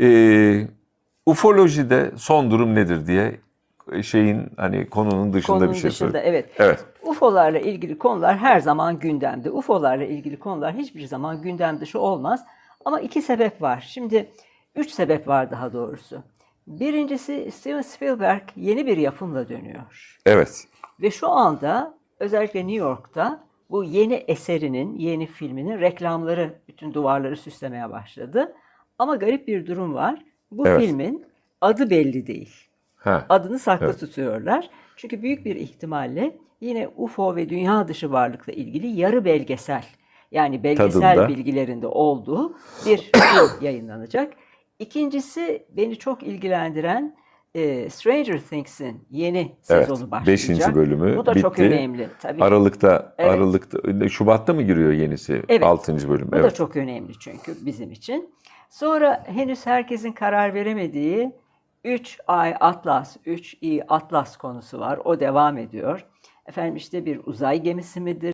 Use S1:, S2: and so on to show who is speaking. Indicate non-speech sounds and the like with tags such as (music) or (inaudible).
S1: Ee, ufolojide son durum nedir diye şeyin hani konunun dışında
S2: Konunun
S1: bir şey
S2: dışında evet.
S1: Evet.
S2: UFO'larla ilgili konular her zaman gündemde. UFO'larla ilgili konular hiçbir zaman gündem dışı olmaz. Ama iki sebep var. Şimdi üç sebep var daha doğrusu. Birincisi Steven Spielberg yeni bir yapımla dönüyor.
S1: Evet.
S2: Ve şu anda özellikle New York'ta bu yeni eserinin, yeni filminin reklamları bütün duvarları süslemeye başladı. Ama garip bir durum var. Bu
S1: Evet.
S2: filmin adı belli değil.
S1: Ha.
S2: Adını saklı
S1: Evet.
S2: tutuyorlar. Çünkü büyük bir ihtimalle yine UFO ve dünya dışı varlıkla ilgili yarı belgesel yani belgesel
S1: Tadında.
S2: bilgilerinde olduğu bir (clears throat) film yayınlanacak. İkincisi beni çok ilgilendiren e, Stranger Things'in yeni
S1: Evet.
S2: sezonu başlayacak.
S1: Beşinci bölümü
S2: Bu da çok
S1: bitti.
S2: önemli. Tabii.
S1: Aralıkta,
S2: Evet.
S1: Aralıkta, Şubat'ta mı giriyor yenisi?
S2: Evet.
S1: Altıncı bölüm.
S2: Bu da
S1: Evet.
S2: çok önemli çünkü bizim için. Sonra henüz herkesin karar veremediği 3 ay Atlas, 3 i Atlas konusu var. O devam ediyor. Efendim işte bir uzay gemisi midir?